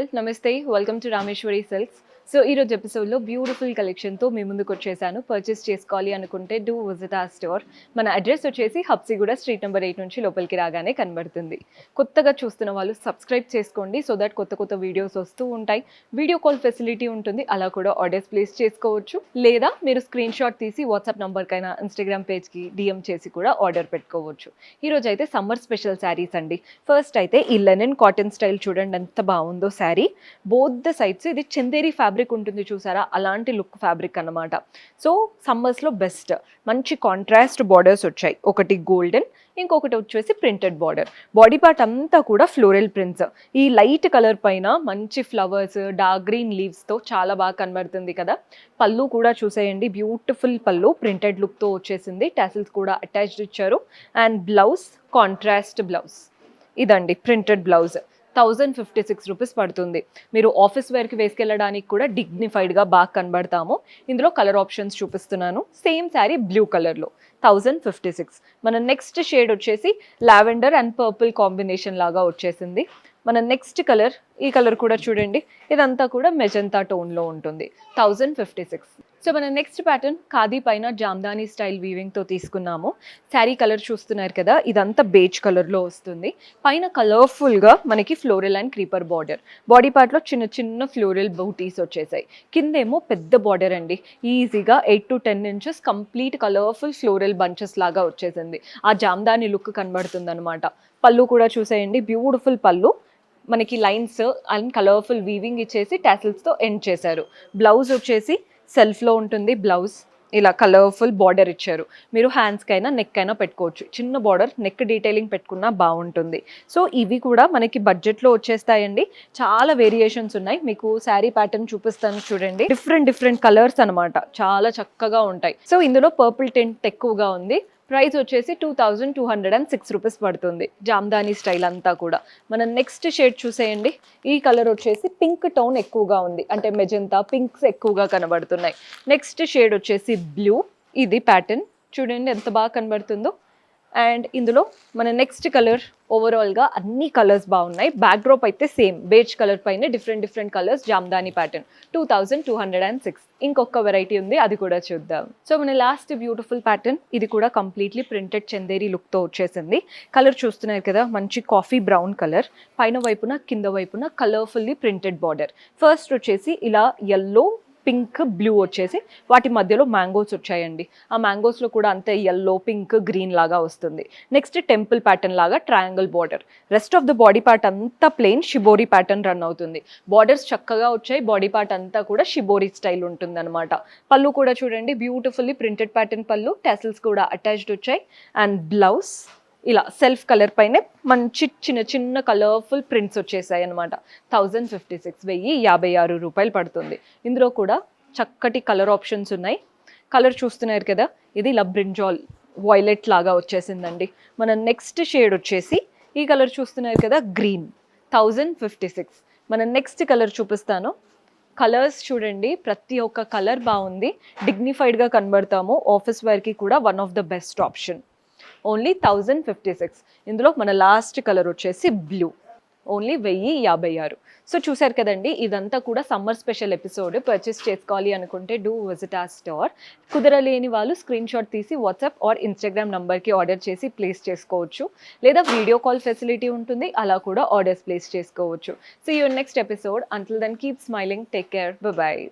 all, Namaste, welcome to Rameshwari Silks. So ఈరోజు ఎపిసోడ్లో beautiful కలెక్షన్తో మీ ముందుకు వచ్చేసాను. పర్చేస్ చేసుకోవాలి అనుకుంటే డూ విజిట్ ఆ స్టోర్ మన అడ్రస్ వచ్చేసి హబ్సిగూడ స్ట్రీట్ నెంబర్ ఎయిట్ నుంచి లోపలికి రాగానే కనబడుతుంది. కొత్తగా చూస్తున్న వాళ్ళు సబ్స్క్రైబ్ చేసుకోండి. సో దట్ కొత్త కొత్త వీడియోస్ వస్తూ ఉంటాయి. వీడియో కాల్ ఫెసిలిటీ ఉంటుంది. అలా కూడా ఆర్డర్స్ ప్లేస్ చేసుకోవచ్చు. లేదా మీరు స్క్రీన్ షాట్ తీసి వాట్సాప్ నెంబర్కైనా ఇన్స్టాగ్రామ్ పేజ్కి డిఎం చేసి కూడా ఆర్డర్ పెట్టుకోవచ్చు. ఈరోజు అయితే సమ్మర్ స్పెషల్ శారీస్ అండి. ఫస్ట్ అయితే ఈ లెనన్ కాటన్ స్టైల్ చూడండి ఎంత బాగుందో శారీ. బోత్ ద సైడ్స్ ఇది చందేరి ఫ్యాబ్రిక్ ఉంటుంది చూసారా? అలాంటి లుక్ ఫ్యాబ్రిక్ అన్నమాట. సో సమ్మర్స్లో బెస్ట్. మంచి కాంట్రాస్ట్ బార్డర్స్ వచ్చాయి. ఒకటి గోల్డెన్ ఇంకొకటి వచ్చేసి ప్రింటెడ్ బార్డర్. బాడీ పార్ట్ అంతా కూడా ఫ్లోరల్ ప్రింట్స్. ఈ లైట్ కలర్ పైన మంచి ఫ్లవర్స్ డార్క్ గ్రీన్ లీవ్స్తో చాలా బాగా కనబడుతుంది కదా? పళ్ళు కూడా చూసేయండి. బ్యూటిఫుల్ పళ్ళు. ప్రింటెడ్ లుక్తో వచ్చేసింది. టాసిల్స్ కూడా అటాచ్డ్ ఇచ్చారు. And blouse contrast blouse. ఇదండి printed blouse. Thousand fifty six rupees పడుతుంది. మీరు ఆఫీస్ వేర్కి వేసుకెళ్ళడానికి కూడా డిగ్నిఫైడ్గా బాగా కనబడతాము. ఇందులో కలర్ ఆప్షన్స్ చూపిస్తున్నాను. సేమ్ శారీ బ్లూ కలర్లో థౌజండ్ ఫిఫ్టీ సిక్స్. మన నెక్స్ట్ షేడ్ వచ్చేసి లావెండర్ అండ్ పర్పుల్ కాంబినేషన్ లాగా వచ్చేసింది. మన నెక్స్ట్ కలర్ ఈ కలర్ కూడా చూడండి. ఇదంతా కూడా మెజంతా టోన్లో ఉంటుంది. Thousand fifty six. సో మన నెక్స్ట్ ప్యాటర్న్ ఖాదీ పైన జామ్దానీ స్టైల్ వీవింగ్తో తీసుకున్నాము. శారీ కలర్ చూస్తున్నారు కదా ఇదంతా బేజ్ కలర్లో వస్తుంది. పైన కలర్ఫుల్గా మనకి floral and creeper border body పార్ట్లో చిన్న చిన్న ఫ్లోరల్ బూటీస్ వచ్చేసాయి. కిందేమో పెద్ద బార్డర్ అండి. ఈజీగా eight to ten inches complete colourful floral bunches లాగా వచ్చేసింది. ఆ జామ్దాని లుక్ కనబడుతుంది అనమాట పళ్ళు కూడా చూసేయండి. బ్యూటిఫుల్ పళ్ళు. మనకి లైన్స్ అండ్ కలర్ఫుల్ వీవింగ్ ఇచ్చేసి టాసిల్స్తో ఎండ్ చేశారు. బ్లౌజ్ వచ్చేసి సెల్ఫ్లో ఉంటుంది బ్లౌజ్. ఇలా కలర్ఫుల్ బార్డర్ ఇచ్చారు. మీరు హ్యాండ్స్కి అయినా నెక్ అయినా పెట్టుకోవచ్చు. చిన్న బార్డర్ నెక్ డీటెయిలింగ్ పెట్టుకున్నా బాగుంటుంది సో ఇవి కూడా మనకి బడ్జెట్లో వచ్చేస్తాయండి. చాలా వేరియేషన్స్ ఉన్నాయి. మీకు శారీ ప్యాటర్న్ చూపిస్తాను చూడండి. డిఫరెంట్ డిఫరెంట్ కలర్స్ అన్నమాట. చాలా చక్కగా ఉంటాయి. సో ఇందులో పర్పుల్ టెంట్ ఎక్కువగా ఉంది. ప్రైస్ వచ్చేసి two thousand two hundred and six rupees పడుతుంది. జామ్దానీ స్టైల్ అంతా కూడా. మనం నెక్స్ట్ షేడ్ చూసేయండి. ఈ కలర్ వచ్చేసి పింక్ టోన్ ఎక్కువగా ఉంది. అంటే మెజంతా పింక్స్ ఎక్కువగా కనబడుతున్నాయి. నెక్స్ట్ షేడ్ వచ్చేసి బ్లూ. ఇది ప్యాటర్న్. చూడండి ఎంత బాగా కనబడుతుందో. అండ్ ఇందులో మన నెక్స్ట్ కలర్ ఓవరాల్గా అన్ని కలర్స్ బాగున్నాయి. బ్యాక్డ్రాప్ అయితే సేమ్ బేజ్ కలర్ పైన different different colours Jamdani pattern two thousand two hundred and six ఇంకొక వెరైటీ ఉంది. అది కూడా చూద్దాం. సో మన లాస్ట్ బ్యూటిఫుల్ ప్యాటర్న్ ఇది కూడా కంప్లీట్లీ ప్రింటెడ్ చందేరి లుక్తో వచ్చేసింది. కలర్ చూస్తున్నారు కదా? మంచి కాఫీ బ్రౌన్ కలర్ పైన వైపున కింద వైపున కలర్ఫుల్లీ ప్రింటెడ్ బార్డర్ ఫస్ట్ వచ్చేసి ఇలా ఎల్లో పింక్ బ్లూ వచ్చేసి వాటి మధ్యలో మ్యాంగోస్ వచ్చాయండి. ఆ మ్యాంగోస్లో కూడా అంతే ఎల్లో పింక్ గ్రీన్ లాగా వస్తుంది. నెక్స్ట్ టెంపుల్ ప్యాటర్న్ లాగా triangle border rest of the body part అంతా ప్లెయిన్ షిబోరి ప్యాటర్న్ రన్ అవుతుంది. బార్డర్స్ చక్కగా వచ్చాయి బాడీ పార్ట్ అంతా కూడా షిబోరి స్టైల్ ఉంటుంది అనమాట పళ్ళు కూడా చూడండి బ్యూటిఫుల్లీ ప్రింటెడ్ ప్యాటర్న్ పళ్ళు టెసల్స్ కూడా అటాచ్డ్ వచ్చాయి. అండ్ బ్లౌజ్ ఇలా సెల్ఫ్ కలర్ పైనే మంచి చిన్న చిన్న కలర్ఫుల్ ప్రింట్స్ వచ్చేసాయి అనమాట థౌజండ్ ఫిఫ్టీ సిక్స్ వెయ్యి యాభై ఆరు రూపాయలు పడుతుంది. ఇందులో కూడా చక్కటి కలర్ ఆప్షన్స్ ఉన్నాయి. కలర్ చూస్తున్నారు కదా ఇది ఇలా బ్రింజాల్ వైలెట్ లాగా వచ్చేసిందండి. మన నెక్స్ట్ షేడ్ వచ్చేసి ఈ కలర్ చూస్తున్నారు కదా గ్రీన్ థౌజండ్ ఫిఫ్టీ సిక్స్ మన నెక్స్ట్ కలర్ చూపిస్తాను. కలర్స్ చూడండి ప్రతి ఒక్క కలర్ బాగుంది. డిగ్నిఫైడ్గా కనబడతాము. ఆఫీస్ వేర్కి కూడా one of the best option only thousand fifty six. ఇందులో మన లాస్ట్ కలర్ వచ్చేసి బ్లూ. ఓన్లీ వెయ్యి యాభై ఆరు. సో చూశారు కదండి ఇదంతా కూడా సమ్మర్ స్పెషల్ ఎపిసోడ్. పర్చేస్ చేసుకోవాలి అనుకుంటే డూ విజిట్ ఆ స్టోర్. కుదరలేని వాళ్ళు స్క్రీన్ షాట్ తీసి వాట్సాప్ ఆర్ ఇన్స్టాగ్రామ్ నంబర్కి ఆర్డర్ చేసి ప్లేస్ చేసుకోవచ్చు. లేదా వీడియో కాల్ ఫెసిలిటీ ఉంటుంది అలా కూడా ఆర్డర్స్ ప్లేస్ చేసుకోవచ్చు. So you next episode until then keep smiling take care bye